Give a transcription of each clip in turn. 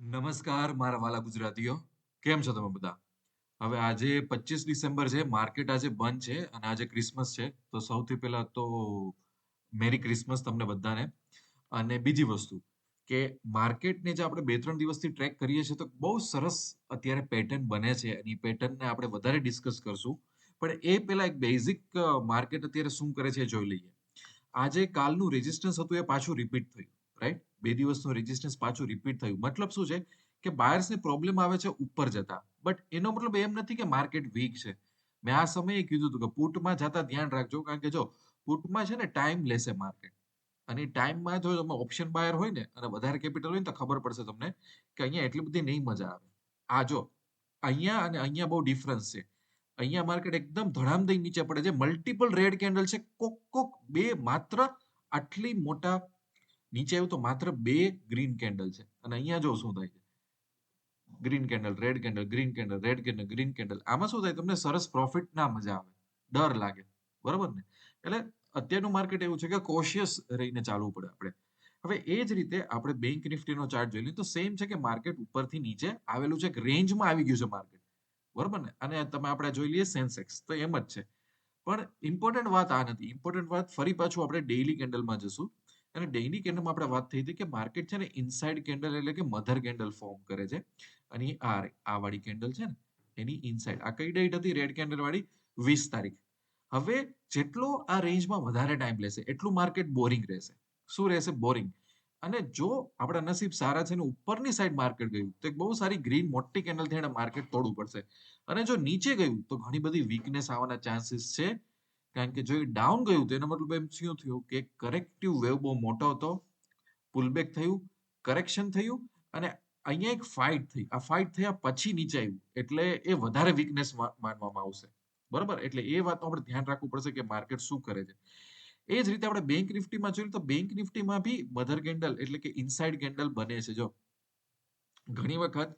નમસ્કાર, મારા વાલા ગુજરાતીઓ. કેમ છો તમે બધા? હવે આજે પચીસ ડિસેમ્બર છે, માર્કેટ આજે બંધ છે અને આજે ક્રિસમસ છે. તો સૌથી પહેલા તો મેરી ક્રિસમસ તમને બધાને. અને બીજી વસ્તુ, કે માર્કેટને જે આપણે બે ત્રણ દિવસથી ટ્રેક કરીએ છીએ તો બહુ સરસ અત્યારે પેટર્ન બને છે અને એ પેટર્નને આપણે વધારે ડિસ્કસ કરશું. પણ એ પહેલા એક બેઝિક માર્કેટ અત્યારે શું કરે છે જોઈ લઈએ. આજે કાલનું રેઝિસ્ટન્સ હતું એ પાછું રિપીટ થયું. રાઈટ બે દિવસનું રેઝિસ્ટન્સ પાછું રિપીટ થયું. મતલબ શું છે કે બાયર્સને પ્રોબ્લેમ આવે છે ઉપર જતા. બટ એનો મતલબ એમ નથી કે માર્કેટ વીક છે. મેં આ સમયે કીધું હતું કે પુટમાં જતા ધ્યાન રાખજો. કારણ કે જો પુટમાં છે ને ટાઈમ લેશે માર્કેટ અને ટાઈમમાં જો તમે ઓપ્શન બાયર હોય ને, અને વધારે કેપિટલ હોય ને, તો ખબર પડશે તમને કે અહીંયા એટલી બધી નહીં મજા આવે. આ જો, અહીંયા અને અહીંયા બહુ ડિફરન્સ છે. અહીંયા માર્કેટ એકદમ ધડામ દઈ નીચે પડે છે. મલ્ટિપલ રેડ કેન્ડલ છે. કોક કોક બે માત્ર આટલી મોટા નીચે આવ્યું તો માત્ર બે ગ્રીન કેન્ડલ છે. અને અહીંયા જો શું થાય છે? Green candle red candle green candle red candle green candle આમાં શું થાય? તમને સરસ પ્રોફિટ ના મજા આવે. ડર લાગે. બરોબર ને? એટલે અત્યારનું માર્કેટ એવું છે કે કોશિયસ રહીને ચાલવું પડે આપણે. હવે એ જ રીતે આપણે બેંક નિફ્ટીનો ચાર્ટ જોઈ લઈએ તો સેમ છે કે માર્કેટ ઉપરથી નીચે આવેલું છે રેન્જમાં આવી ગયું છે માર્કેટ બરોબર ને? અને તમે આપણે જોઈ લઈએ સેન્સેક્સ તો એમ જ છે. પણ ઇમ્પોર્ટન્ટ વાત આ નથી. ઇમ્પોર્ટન્ટ વાત ફરી પાછું આપણે ડેઇલી કેન્ડલમાં જશું. અને ડેઇલી કેન્ડલમાં આપણે વાત થઈ હતી કે માર્કેટ છે ને ઇનસાઇડ કેન્ડલ એટલે કે મધર કેન્ડલ ફોર્મ કરે છે. અને આ આ વાળી કેન્ડલ છે ને, એની ઇનસાઇડ આ કઈ ડેટ હતી? રેડ કેન્ડલ વાળી વીસ તારીખ. હવે જેટલો આ રેન્જમાં વધારે ટાઈમ લેશે, એટલું માર્કેટ બોરિંગ રહેશે. શું રહેશે? બોરિંગ અને જો આપણા નસીબ સારા છે ને, ઉપરની સાઈડ માર્કેટ ગયું, તો એક બહુ સારી ગ્રીન મોટી કેન્ડલ થઈને માર્કેટ તોડવું પડશે. અને જો નીચે ગયું, તો ઘણી બધી વીકનેસ આવવાના ચાન્સીસ છે. કારણ કે જો એ ડાઉન ગયું તો એનો મતલબ એમ શું થયું કે કરેક્ટિવ વેવ બહુ મોટો હતો પુલબેક થયું કરેક્શન થયું અને અહીંયા એક ફાઇટ થઈ. આ ફાઇટ થયા પછી નીચે આવ્યું. એટલે એ વધારે વીકનેસ માનવામાં આવશે. બરાબર? એટલે એ વાતનું આપણે ધ્યાન રાખવું પડશે કે માર્કેટ શું કરે છે. એ જ રીતે આપણે બેંક નિફ્ટીમાં જોયું તો બેંક નિફ્ટીમાં બી મધર કેન્ડલ એટલે કે ઇનસાઇડ કેન્ડલ બને છે. જો ઘણી વખત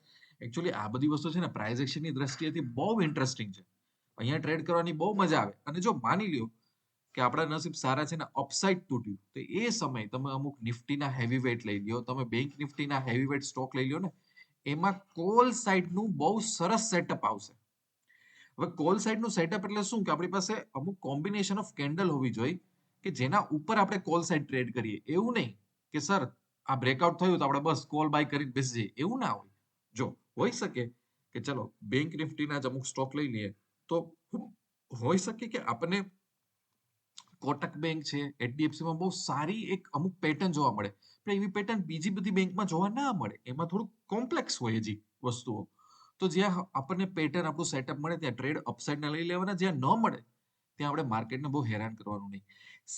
એકચ્યુઅલી આ બધી વસ્તુ છે ને પ્રાઇઝ એક્શનની દ્રષ્ટિએથી બહુ ઇન્ટરેસ્ટિંગ છે. અહીંયા ટ્રેડ કરવાની બહુ મજા આવે. અને જો માની લ્યો કે આપણા નસીબ સારા છે ને અપસાઇડ તૂટ્યું, તો એ સમય તમે અમુક નિફ્ટીના હેવી વેટ લઈ લ્યો, તમે બેંક નિફ્ટીના હેવી વેટ સ્ટોક લઈ લ્યો ને, એમાં કોલ સાઇડનું બહુ સરસ સેટઅપ આવશે. હવે કોલ સાઇડનું સેટઅપ એટલે શું? કે આપણી પાસે અમુક કોમ્બિનેશન ઓફ કેન્ડલ હોવી જોઈએ કે જેના ઉપર આપણે કોલ સાઇડ ટ્રેડ કરીએ. એવું નહીં કે સર, આ બ્રેકઆઉટ થયું તો આપણે બસ કોલ બાય કરીને બેસી જઈએ. એવું ના હોય. જો હોઈ શકે કે ચલો બેંક નિફ્ટીના જ અમુક સ્ટોક લઈ લઈએ. તો હોઈ શકે કે આપણને કોટક બેંક છે એચડીએફસીમાં બહુ સારી એક અમુક પેટર્ન જોવા મળે. પણ એવી પેટર્ન બીજી બધી બેંકમાં જોવા ના મળે. એમાં થોડું કોમ્પ્લેક્સ હોય હજી વસ્તુઓ. તો જ્યાં આપણને પેટર્ન આપણું સેટઅપ મળે, ત્યાં ટ્રેડ અપસાઇડના લઈ લેવાના. જ્યાં ન મળે, ત્યાં આપણે માર્કેટને બહુ હેરાન કરવાનું નહીં.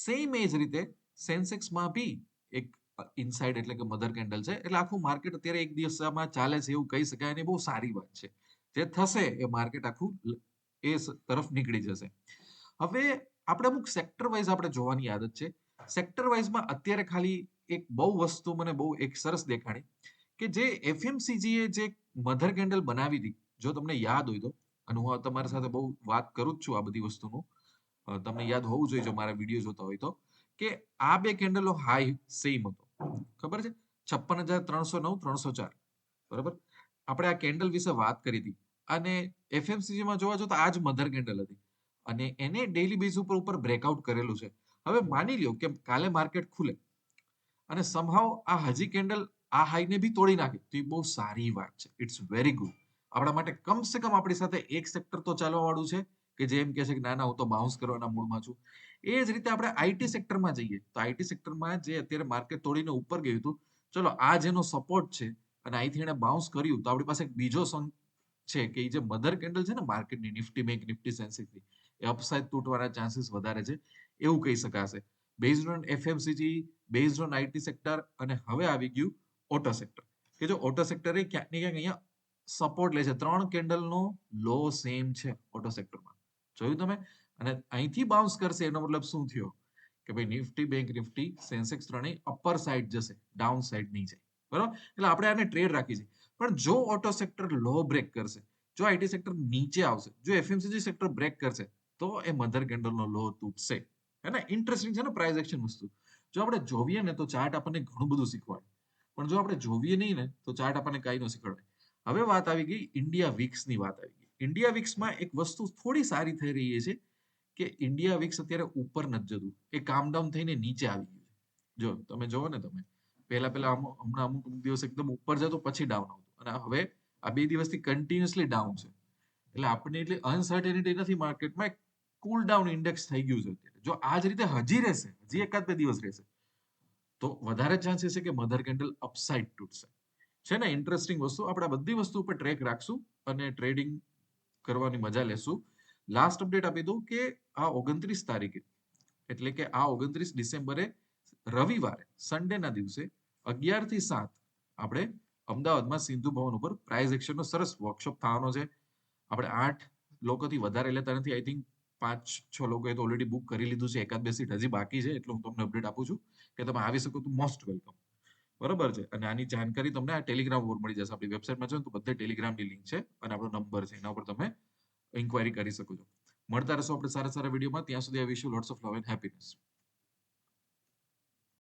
સેમ એ જ રીતે સેન્સેક્સમાં બી એક ઇનસાઇડ એટલે કે મધર કેન્ડલ છે. એટલે આખું માર્કેટ અત્યારે એક દિવસમાં ચાલે છે એવું કહી શકાય અને બહુ સારી વાત છે. જે થશે એ માર્કેટ આખું એ તરફ નીકળી જશે. હવે આપણે અમુક સેક્ટર વાઇઝ આપણે જોવાની આદત છે. સેક્ટર વાઇઝમાં અત્યારે ખાલી એક બહુ વસ્તુ મને બહુ એક સરસ દેખાણી કે જે એફએમસીજી એ જે મધર કેન્ડલ બનાવી હતી જો તમને યાદ હોય તો, અને હું તમારી સાથે બહુ વાત કરું જ છું આ બધી વસ્તુનું તમને યાદ હોવું જોઈએ જો મારા વીડિયો જોતા હોય તો, કે આ બે કેન્ડલો હાઈ સેમ હતો. ખબર છે? છપ્પન હજાર ત્રણસો નવ, ત્રણસો ચાર. બરાબર? આપણે આ કેન્ડલ વિશે વાત કરી હતી અને એફએમસીજીમાં જોવા જો તો આ જ મધર કેન્ડલ હતી. અને એને ડેઈલી બેઝ ઉપર ઉપર બ્રેકઆઉટ કરેલું છે. હવે માની લ્યો કે કાલે માર્કેટ ખુલે અને સમહાવ આ હજી કેન્ડલ આ હાઈને બી તોડી નાખે. તો એ બહુ સારી વાત છે. ઇટ્સ વેરી ગુડ આપણા માટે કમસે કમ આપણી સાથે એક સેક્ટર તો ચાલવા વાળું છે કે જે એમ કહે છે કે ના ના, હું તો બાઉન્સ કરવાના મૂડમાં છું. એ જ રીતે આપણે આઈટી સેક્ટરમાં જઈએ. તો આઈટી સેક્ટરમાં જે અત્યારે માર્કેટ તોડીને ઉપર ગયું હતું, ચલો આ જેનો સપોર્ટ છે અને અહીંથી એને બાઉન્સ કર્યું તો આપણી પાસે એક બીજો છે કે જે મધર કેન્ડલ છે ને માર્કેટની નિફ્ટી બેંક નિફ્ટી સેન્સેક્સની એ અપસાઇડ તૂટવાના ચાન્સીસ વધારે છે, એવું કહી શકાશે. Based on FMCG based on IT sector અને હવે આવી ગયું ઓટો સેક્ટર કે જો ઓટો સેક્ટર એ ક્યાંક ને ક્યાંક અહીંયા સપોર્ટ લે છે. ત્રણ કેન્ડલનો લો સેમ છે ઓટો સેક્ટરમાં જોયું તમે? અને અહીંથી બાઉન્સ કરશે, એનો મતલબ શું થયો? કે ભાઈ નિફ્ટી બેંક નિફ્ટી સેન્સેક્સ ત્રણેય અપર સાઈડ જશે ડાઉન સાઈડ નહીં જાય. બરાબર? એટલે આપણે આને ટ્રેડ રાખી છે. પણ જો ઓટો સેક્ટર લો બ્રેક કરશે, જો આઈટી સેક્ટર નીચે આવશે, જો એફએમસીજી સેક્ટર બ્રેક કરશે, તો એ મધર કેન્ડલનો લો તૂટશે. હે ને? ઇન્ટરેસ્ટિંગ છે ને પ્રાઇઝ એક્શન વસ્તુ. જો આપણે જોઈએ ને તો ચાર્ટ આપણને ઘણું બધું શીખવાડે. પણ જો આપણે જોઈએ નહીં ને, તો ચાર્ટ આપણને કાંઈ ન શીખવાડે. હવે વાત આવી ગઈ ઇન્ડિયા વીક્સની વાત આવી ગઈ. ઇન્ડિયા વીક્સમાં એક વસ્તુ થોડી સારી થઈ રહી છે કે ઇન્ડિયા વીક્સ અત્યારે ઉપર નથી જતું. એ કામ ડાઉન થઈને નીચે આવી ગયું જો તમે જોવો ને તમે, પહેલા પહેલા હમણાં અમુક દિવસ એકદમ ઉપર જતો, પછી ડાઉન આવતું. અને હવે આ બે દિવસથી કન્ટિન્યુઅસલી ડાઉન છે. એટલે આપણને એટલી અનસર્ટેનિટી નથી માર્કેટમાં કુલ ડાઉન ઇન્ડેક્સ થઈ ગયું છે અત્યારે. જો આ જ રીતે હજી રહેશે, હજી એકાદ બે દિવસ રહેશે, તો વધારે ચાન્સીસ છે કે મધર કેન્ડલ અપસાઇડ તૂટશે. છે ને? ઇન્ટરેસ્ટિંગ વસ્તુ. આપણે બધી વસ્તુ ઉપર ટ્રેક રાખશું અને ટ્રેડિંગ કરવાની મજા લેશું. લાસ્ટ અપડેટ આપી દઉં કે આ ઓગણત્રીસ તારીખે, એટલે કે આ ઓગણત્રીસ ડિસેમ્બરે રવિવારે સન્ડેના દિવસે અગિયારથી સાત આપણે અમદાવાદમાં સિંધુ ભવન ઉપર પ્રાઇઝ એક્શનનો સરસ વર્કશોપ થવાનો છે. આપણે આઠ લોકોથી વધારે લેતા નથી. આઈ થિંક પાંચ, છ લોકોએ તો ઓલરેડી બુક કરી લીધું છે. એકાદ બે સીટ હજી બાકી છે, એટલે હું તમને અપડેટ આપું છું કે તમે આવી શકો તો મોસ્ટ વેલકમ બરોબર છે? અને આની જાણકારી તમને આ ટેલિગ્રામ ઉપર મળી જશે. આપણી વેબસાઇટમાં જો તો બધે ટેલિગ્રામની લિંક છે અને આપણો નંબર છે. એના ઉપર તમે ઇન્ક્વાયરી કરી શકો છો. મળતા રહેશો આપણે સારા સારા વિડીયોમાં ત્યાં સુધી આ wish you lots of love and happiness